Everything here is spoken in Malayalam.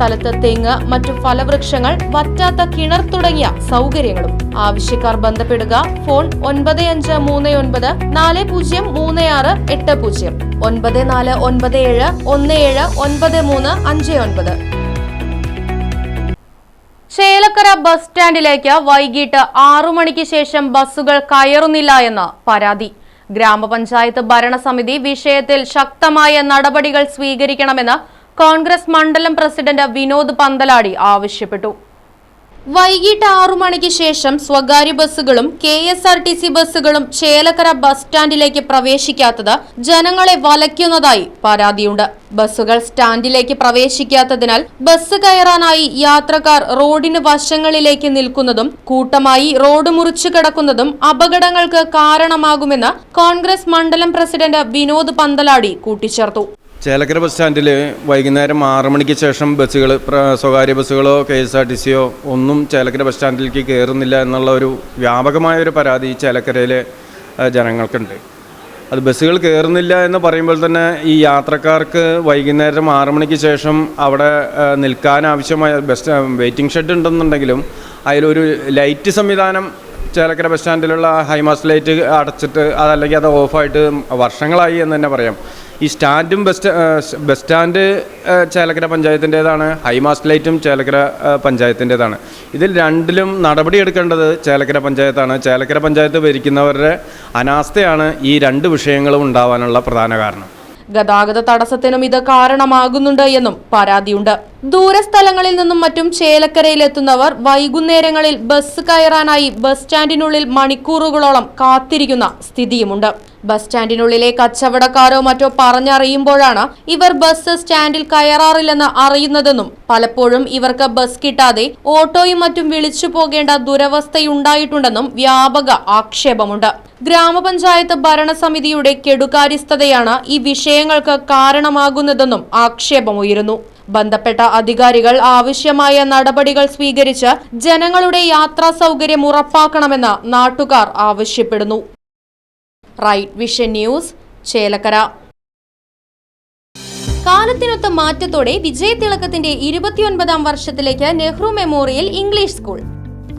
സ്ഥലത്ത് തെങ്ങ് മറ്റു ഫലവൃക്ഷങ്ങൾ വറ്റാത്ത കിണർ തുടങ്ങിയ സൗകര്യങ്ങളും. ആവശ്യക്കാർ ബന്ധപ്പെടുക ഫോൺ ഒൻപത് അഞ്ച് മൂന്ന് ഒൻപത് നാല് പൂജ്യം മൂന്ന് ആറ് എട്ട് പൂജ്യം. ഒൻപത് നാല് ഒൻപത് ഏഴ് ഒന്ന് ഏഴ് ഒൻപത് മൂന്ന് അഞ്ച് ഒൻപത്. ചേലക്കര ബസ് സ്റ്റാൻഡിലേക്ക് വൈകിട്ട് ആറു മണിക്ക് ശേഷം ബസ്സുകൾ കയറുന്നില്ല എന്ന് പരാതി. ഗ്രാമപഞ്ചായത്ത് ഭരണസമിതി വിഷയത്തിൽ ശക്തമായ നടപടികൾ സ്വീകരിക്കണമെന്ന് കോൺഗ്രസ് മണ്ഡലം പ്രസിഡന്റ് വിനോദ് പന്തലാടി ആവശ്യപ്പെട്ടു. വൈകിട്ട് ആറു മണിക്ക് ശേഷം സ്വകാര്യ ബസ്സുകളും K S R T C ബസ്സുകളും ചേലക്കര ബസ് സ്റ്റാൻഡിലേക്ക് പ്രവേശിക്കാത്തത് ജനങ്ങളെ വലയ്ക്കുന്നതായി പരാതിയുണ്ട്. ബസ്സുകൾ സ്റ്റാൻഡിലേക്ക് പ്രവേശിക്കാത്തതിനാൽ ബസ് കയറാനായി യാത്രക്കാർ റോഡിന് വശങ്ങളിലേക്ക് നിൽക്കുന്നതും കൂട്ടമായി റോഡ് മുറിച്ചു കിടക്കുന്നതും അപകടങ്ങൾക്ക് കാരണമാകുമെന്ന് കോൺഗ്രസ് മണ്ഡലം പ്രസിഡന്റ് വിനോദ് പന്തലാടി കൂട്ടിച്ചേർത്തു. ചേലക്കര ബസ് സ്റ്റാൻഡിൽ വൈകുന്നേരം ആറ് മണിക്ക് ശേഷം ബസ്സുകൾ സ്വകാര്യ ബസ്സുകളോ കെ എസ് ആർ ടി സിയോ ഒന്നും ചേലക്കര ബസ് സ്റ്റാൻഡിലേക്ക് കയറുന്നില്ല എന്നുള്ള ഒരു വ്യാപകമായ ഒരു പരാതി ചേലക്കരയിലെ ജനങ്ങൾക്കുണ്ട്. അത് ബസ്സുകൾ കയറുന്നില്ല എന്ന് പറയുമ്പോൾ തന്നെ ഈ യാത്രക്കാർക്ക് വൈകുന്നേരം ആറ് മണിക്ക് ശേഷം അവിടെ നിൽക്കാൻ ആവശ്യമായ ബസ് വെയിറ്റിംഗ് ഷെഡ് ഉണ്ടെന്നുണ്ടെങ്കിലും അതിലൊരു ലൈറ്റ് സംവിധാനം ചേലക്കര ബസ് സ്റ്റാൻഡിലുള്ള ഹൈമാസ് ലൈറ്റ് അടച്ചിട്ട് അതല്ലെങ്കിൽ അത് ഓഫായിട്ട് വർഷങ്ങളായി എന്ന് തന്നെ പറയാം. ഈ സ്റ്റാൻഡും ബസ് ബസ് സ്റ്റാൻഡ് ചേലക്കര പഞ്ചായത്തിന്റേതാണ്. ഹൈമാസ് ലൈറ്റും ചേലക്കര പഞ്ചായത്തിന്റേതാണ്. ഇതിൽ രണ്ടിലും നടപടി എടുക്കേണ്ടത് ചേലക്കര പഞ്ചായത്താണ്. ചേലക്കര പഞ്ചായത്ത് ഭരിക്കുന്നവരുടെ അനാസ്ഥയാണ് ഈ രണ്ട് വിഷയങ്ങളും ഉണ്ടാവാനുള്ള പ്രധാന കാരണം. ഗതാഗത തടസ്സത്തിനും ഇത് കാരണമാകുന്നുണ്ട് എന്നും പരാതിയുണ്ട്. ദൂരസ്ഥലങ്ങളിൽ നിന്നും മറ്റും ചേലക്കരയിലെത്തുന്നവർ വൈകുന്നേരങ്ങളിൽ ബസ് കയറാനായി ബസ് സ്റ്റാൻഡിനുള്ളിൽ മണിക്കൂറുകളോളം കാത്തിരിക്കുന്ന സ്ഥിതിയുമുണ്ട്. ബസ് സ്റ്റാൻഡിനുള്ളിലെ കച്ചവടക്കാരോ മറ്റോ പറഞ്ഞറിയുമ്പോഴാണ് ഇവർ ബസ് സ്റ്റാൻഡിൽ കയറാറില്ലെന്ന് അറിയുന്നതെന്നും പലപ്പോഴും ഇവർക്ക് ബസ് കിട്ടാതെ ഓട്ടോയും മറ്റും വിളിച്ചു പോകേണ്ട ദുരവസ്ഥയുണ്ടായിട്ടുണ്ടെന്നും വ്യാപക ആക്ഷേപമുണ്ട്. ഗ്രാമപഞ്ചായത്ത് ഭരണസമിതിയുടെ കെടുകാര്യസ്ഥതയാണ് ഈ വിഷയങ്ങൾക്ക് കാരണമാകുന്നതെന്നും ആക്ഷേപമുയരുന്നു. ബന്ധപ്പെട്ട അധികാരികൾ ആവശ്യമായ നടപടികൾ സ്വീകരിച്ച് ജനങ്ങളുടെ യാത്രാ സൗകര്യം ഉറപ്പാക്കണമെന്ന് നാട്ടുകാർ ആവശ്യപ്പെടുന്നു. Right Vision News Chelakkara. കാലത്തിനൊത്ത മാറ്റത്തോടെ വിജയതിളക്കത്തിന്റെ ഇരുപത്തിയൊൻപതാം വർഷത്തിലേക്ക് നെഹ്റു മെമ്മോറിയൽ ഇംഗ്ലീഷ് സ്കൂൾ.